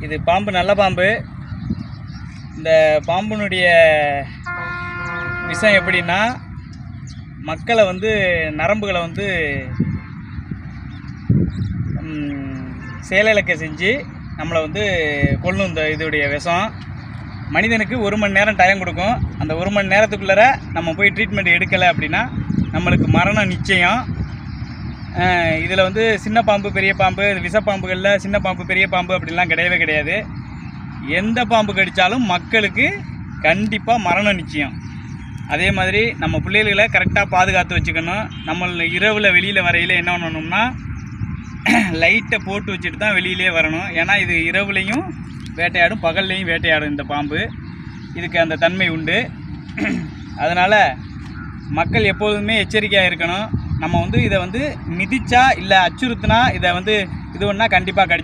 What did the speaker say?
இது பாம்பு நல்ல பாம்பு. இந்த பாம்பினுடைய விஷம் எப்படின்னா மக்களை வந்து நரம்புகளை வந்து ம், செயலிழக்க செஞ்சு நம்மளை வந்து கொல்லும் இந்த இதோடைய விஷம். மனிதனுக்கு ஒரு மணி நேரம் டைம் கொடுக்கும். அந்த ஒரு மணி நேரத்துக்குள்ளார நம்ம போய் ட்ரீட்மெண்ட் எடுக்கலை அப்படின்னா நம்மளுக்கு மரணம் நிச்சயம். இதில் வந்து சின்ன பாம்பு பெரிய பாம்பு விஷப்பாம்புகளில் சின்ன பாம்பு பெரிய பாம்பு அப்படிலாம் கிடையவே கிடையாது. எந்த பாம்பு கடித்தாலும் மக்களுக்கு கண்டிப்பாக மரணம் நிச்சயம். அதே மாதிரி நம்ம பிள்ளைகளை கரெக்டாக பாதுகாத்து வச்சுக்கணும். நம்ம இரவில் வெளியில் வரையில் என்ன பண்ணணும்னா லைட்டை போட்டு வச்சுட்டு தான் வெளியிலே வரணும். ஏன்னா இது இரவுலையும் வேட்டையாடும் பகல்லையும் வேட்டையாடும் இந்த பாம்பு. இதுக்கு அந்த தன்மை உண்டு. அதனால் மக்கள் எப்போதுமே எச்சரிக்கையாக இருக்கணும். நம்ம வந்து இதை வந்து மிதிச்சா இல்லை அச்சுறுத்தினா இதை வந்து இது ஒன்றா கண்டிப்பாக கடிச்சு